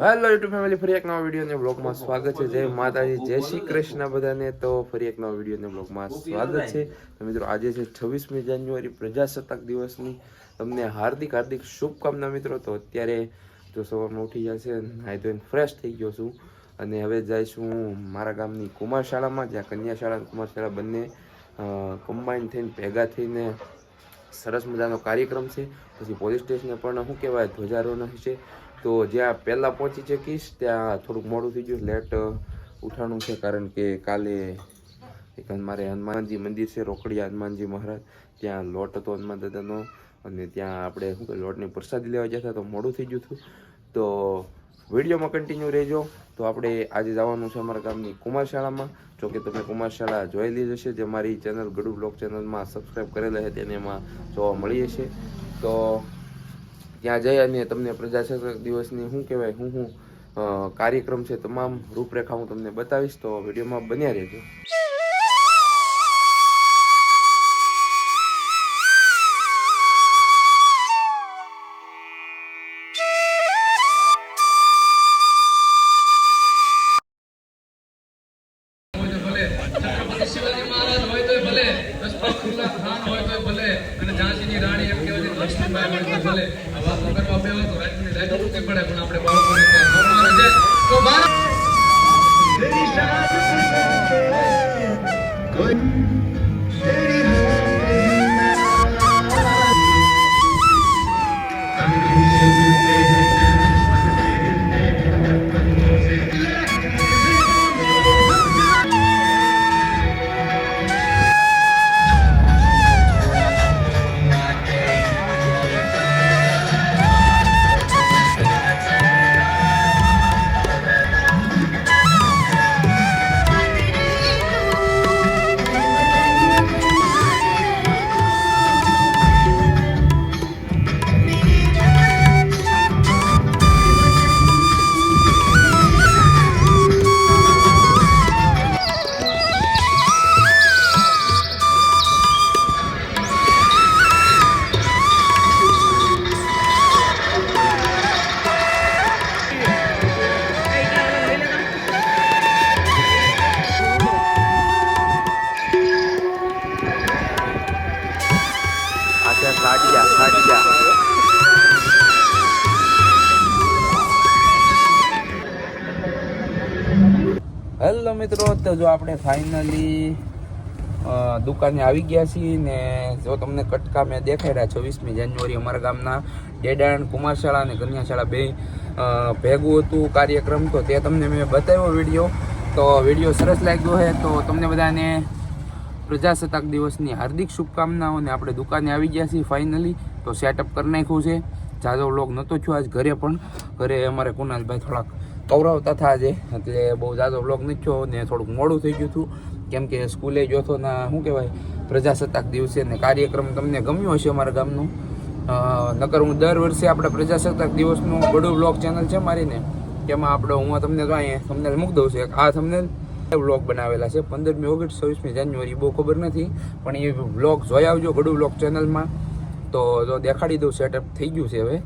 Hello YouTube family ફરી એક નવા વીડિયો ને બ્લોગમાં સ્વાગત છે. જય માતાજી જય શ્રી કૃષ્ણ બધાને. તો ફરી એક નવા વીડિયો ને બ્લોગમાં સ્વાગત છે. મિત્રો આજે છે છવ્વીસમી જાન્યુઆરી પ્રજાસત્તાક દિવસની તમને હાર્દિક હાર્દિક શુભકામના મિત્રો. તો અત્યારે જો સવારમાં ઉઠી જશે નાહી ધોઈને ફ્રેશ થઈ ગયો છું. અને હવે જઈશું મારા ગામની કુમાર શાળામાં જ્યાં કન્યા શાળા અને કુમાર શાળા બંને કમ્બાઈન થઈને ભેગા થઈને સરસ મજાનો કાર્યક્રમ છે. પછી પોલીસ સ્ટેશને પણ શું કહેવાય ધ્વજારોહણ છે તો જ્યાં પહેલાં પહોંચી શકીશ, ત્યાં થોડુંક મોડું થઈ ગયું. લેટ ઉઠાણું છે કારણ કે કાલે એક મારે હનુમાનજી મંદિર છે, રોકડિયા હનુમાનજી મહારાજ. ત્યાં લોટ હતો હનુમાન દાદાનો અને ત્યાં આપણે શું લોટની પ્રસાદી લેવા જતા તો મોડું થઈ ગયું હતું. તો વિડીયોમાં કન્ટિન્યુ રહેજો. તો આપણે આજે જવાનું છે અમારા ગામની કુમાર શાળામાં જો કે તમે કુમાર શાળા જોઈ લીધી હશે, જે મારી ચેનલ ગડુ બ્લોગ ચેનલમાં સબસ્ક્રાઈબ કરેલા છે, તેને એમાં જોવા મળી હશે. તો ત્યાં જઈ અને તમને પ્રજાસત્તાક દિવસની શું કહેવાય, હું હું કાર્યક્રમ છે તમામ રૂપરેખા હું તમને બતાવીશ, તો વિડીયોમાં બન્યા રહેજો. શિવાજી મહારાજ હોય તો ભલે રસપાતુલ્લા ખાન હોય તો ભલે, અને ઝાંસીની રાણી એમ કહેવાય હોય તોય ભલે આ વાતો કરવા બે તો રાજની પડે પણ આપણે બાળકોને ત્યાં આખા મિત્રો, તો જો આપણે ફાઇનલી દુકાને આવી ગયા છીએ ને જો તમને કટકા મેં દેખાઈ રહ્યા છવ્વીસમી જાન્યુઆરી અમારા ગામના ડેડાણ, કુમારશાળા અને કન્યાશાળા બે ભેગું હતું કાર્યક્રમ, તો તે તમને મેં બતાવ્યો વીડિયો. તો વીડિયો સરસ લાગ્યો છે તો તમને બધાને પ્રજાસત્તાક દિવસની હાર્દિક શુભકામનાઓ ને આપણે દુકાને આવી ગયા છીએ ફાઇનલી તો સેટઅપ કરી નાખ્યું છે. જાજો વ્લોગ નહોતો થયો, આજ ઘરે પણ, ઘરે અમારે કુનાલભાઈ થોડાક કવરાવતા તથા છે. એટલે બહુ ઝાઝો વ્લોગ નથી ને થોડુંક મોડું થઈ ગયું હતું. કેમ કે સ્કૂલે જોતો ના શું કહેવાય, પ્રજાસત્તાક દિવસે ને કાર્યક્રમ તમને ગમ્યો હશે અમારા ગામનું. નકર હું દર વર્ષે આપણે પ્રજાસત્તાક દિવસનું બડું વ્લોગ ચેનલ છે મારીને તેમાં આપણે હું તમને તો અહીંયા તમને મૂકી દઉં છું. આ તમને વ્લોગ બનાવેલા છે. પંદરમી ઓગસ્ટ, છવ્વીસમી જાન્યુઆરી, બહુ ખબર નથી, પણ એ વ્લોગ જોઈ આવજો ગડુ વ્લોગ ચેનલમાં તો જો દેખાડી દઉં સેટઅપ થઈ ગયું છે હવે.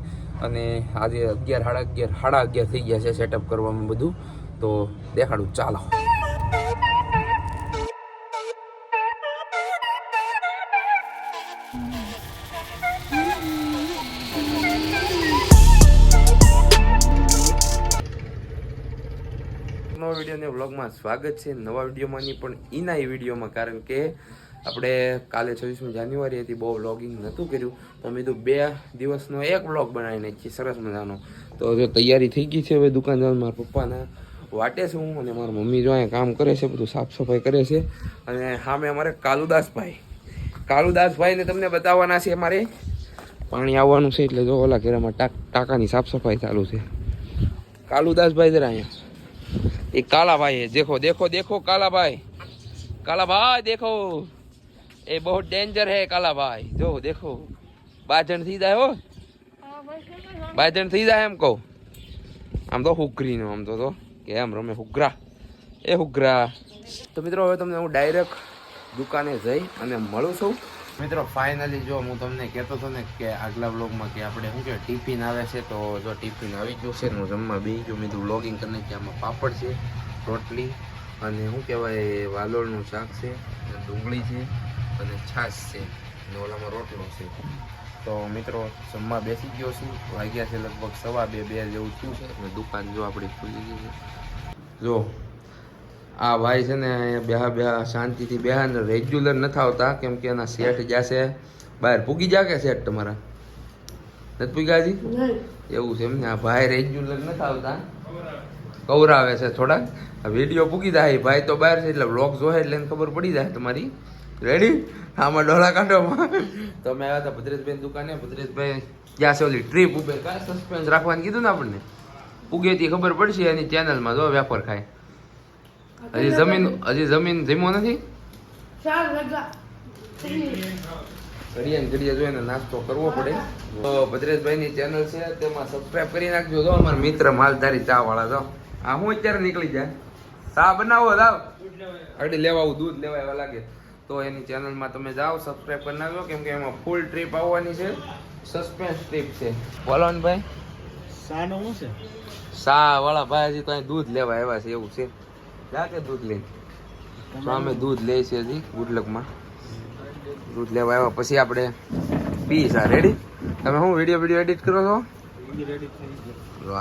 અને આજે અગિયાર સાડા અગિયાર સાડા અગિયાર થઈ ગયા છે સેટઅપ કરવામાં બધું. તો દેખાડું, ચાલો. નવા વિડીયોને વ્લોગમાં સ્વાગત છે. નવા વિડીયોમાંની પણ એના એ વિડીયોમાં, કારણ કે આપણે કાલે છવ્વીસમી જાન્યુઆરી હતી, બહુ વ્લોગિંગ નહોતું કર્યું. તો મેં કીધું બે દિવસનો એક વ્લોગ બનાવીને નાખીએ સરસ મજાનો. તો જો તૈયારી થઈ ગઈ છે હવે દુકાન જવાનું મારા પપ્પાના. વાટે છે હું અને મારા મમ્મી જો અહીંયા કામ કરે છે, બધું સાફ સફાઈ કરે છે. અને હા મેં અમારે કાલુદાસભાઈ. કાલુદાસભાઈને તમને બતાવવાના છે અમારે. પાણી આવવાનું છે એટલે જો ઓલા ઘેરામાં ટાક ટાંકાની સાફ સફાઈ ચાલુ છે. કાલુદાસભાઈ જરા અહીંયા. એ કાલાભાઈ દેખો દેખો દેખો કાલાભાઈ. કાલાભાઈ, દેખો. भाई काला भाई देखो ये बहुत डेंजर है काला भाई जो देखो बाजन थी जाए हो બાજણ થઈ જાય એમ કહું આમ તો હુગરી નો આમ તો તો કે એમ રમે હુગરા એ હુગરા તો મિત્રો હવે તમને હું ડાયરેક્ટ દુકાને જઈ અને મળું છું મિત્રો ફાઇનલી જો હું તમને કહેતો હતો ને કે આગલા વ્લોગમાં કે આપણે શું કહેવાય ટિફિન આવે છે તો જો ટિફિન આવી ગયું છે ને હું જમવા બેસી ગયો મેં કીધું વ્લોગિંગ કરીને કે આમાં પાપડ છે રોટલી અને શું કહેવાય વાલોળનું શાક છે અને ડુંગળી છે અને છાશ છે. અને ઓલામાં રોટલો છે. તો મિત્રો જમવા બેસી ગયો છું. વાગ્યા છે લગભગ સવા બે બે જેવું થયું છે. અને દુકાન જો આપણી ખુલી ગઈ છે. જો આ ભાઈ છે ને અહીંયા બેહા બેહા શાંતિથી બેહા ને રેગ્યુલર નથી આવતા કેમ કે એના શેઠ જશે. બહાર પૂગી જા કે શેઠ તમારા? નથી પૂગ્યા હજી? એવું છે એમ ને? આ ભાઈ રેગ્યુલર નથી આવતા. કવરાવે છે થોડાક. આ વીડિયો પૂગી જાય. ભાઈ તો બહાર છે એટલે બ્લોગ જોહે એટલે ખબર પડી જાય તમારી. રેડી આમાં ડોળા કાઢોમાં તો અમે આવ્યા હતા ભદ્રેશભાઈ દુકાને. ભદ્રેશભાઈ જ્યાં છે ઓલી ટ્રીપ ઉભે. કા સસ્પેન્સ રાખવાનું કીધું ને આપણને? પૂગેથી ખબર પડશે એની ચેનલમાં જો વેપાર ખાય. હજી જમીન હજી જમીન જમ્યો નથી? ઘડિયા ઘડીએ જોઈને નાસ્તો કરવો પડે. તો ભદ્રેશભાઈની ચેનલ છે તેમાં સબસ્ક્રાઇબ કરી નાખજો. જો અમારા મિત્ર માલધારી ચા વાળા જો. આ હું અત્યારે નીકળી જાય? ચા બનાવો લાવ અડી લેવા આવું દૂધ લેવા એવા લાગે. તો એની ચેનલમાં તમે જાઓ સબસ્ક્રાઈબ કરી નાખજો કેમ કે એમાં ફૂલ ટ્રીપ આવવાની છે. સસ્પેન્સ ટ્રીપ છે. બોલો ને ભાઈ સાનો શું છે? સા વાળા ભાઈ હજી તો અહીં દૂધ લેવા આવ્યા છે એવું છે. જા કે દૂધ લઈને? તો અમે દૂધ લઈએ છીએ હજી ગુડલકમાં. દૂધ લેવા આવ્યા. પછી આપણે પી સા રેડી તમે શું વીડિયો વીડિયો એડિટ કરો છો?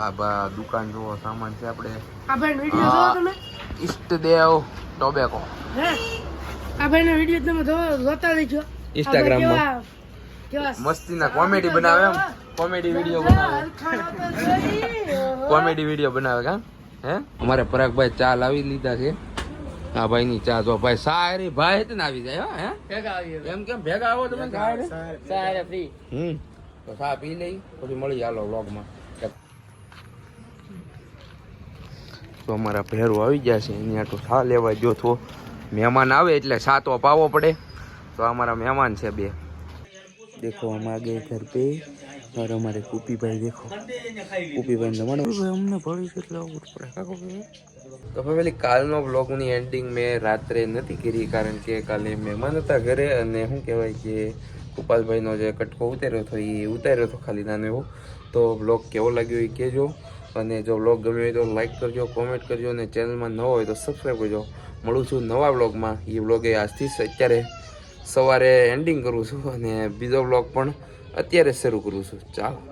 આ બા દુકાન જોવો સામાન છે આપણે. આ ભાઈ વીડિયો જોવો તમે? ઈષ્ટદેવ ટોબેકો હે? આ ભાઈ નો વીડિયો તમે જોતા રહેજો Instagram માં. આ ભાઈ કેવા કેવા મસ્તીના કોમેડી બનાવે એમ. કોમેડી વીડિયો બનાવે. કોમેડી વીડિયો બનાવે કા? હે? અમારે પરાગભાઈ ચા લાવી લીધા છે. આ ભાઈ ની ચા જો ભાઈ સારી ભાઈ હતી આવી જાય હે ભેગા આવી એમ કેમ ભેગા આવો તમે? સારી હમ. તો ચા પી લઈ પછી મળી હાલો વ્લોગમાં તો અમારા ભેરો આવી ગયા છે એની તો ચા લેવા જો તો. મહેમાન આવે એટલે ચા તો પાવો પડે તો અમારા મહેમાન છે બે देखो हम आ गए घर पे और हमारे कूपी भाई देखो કુપી ભાઈ જમાનો અમને પડી છે એટલે આવું પડે કાકો તો ફેમિલી કાલનો બ્લોગની એન્ડિંગ મેં રાત્રે નથી કરી કારણ કે કાલે મહેમાન હતા ઘરે અને શું કહેવાય કે ગોપાલભાઈનો જે કટકો ઉતાર્યો હતો એ ઉતાર્યો હતો ખાલી નાનો એવો તો બ્લોગ કેવો લાગ્યો એ કહેજો અને જો બ્લોગ ગમ્યો હોય તો લાઇક કરજો કોમેન્ટ કરજો અને ચેનલમાં નવો હોય તો સબસ્ક્રાઈબ કરજો. મળું છું નવા બ્લોગમાં એ બ્લોગે આજથી અત્યારે સવારે એન્ડિંગ કરું છું અને બીજો બ્લોગ પણ અત્યારે શરૂ કરું છું. ચાલો.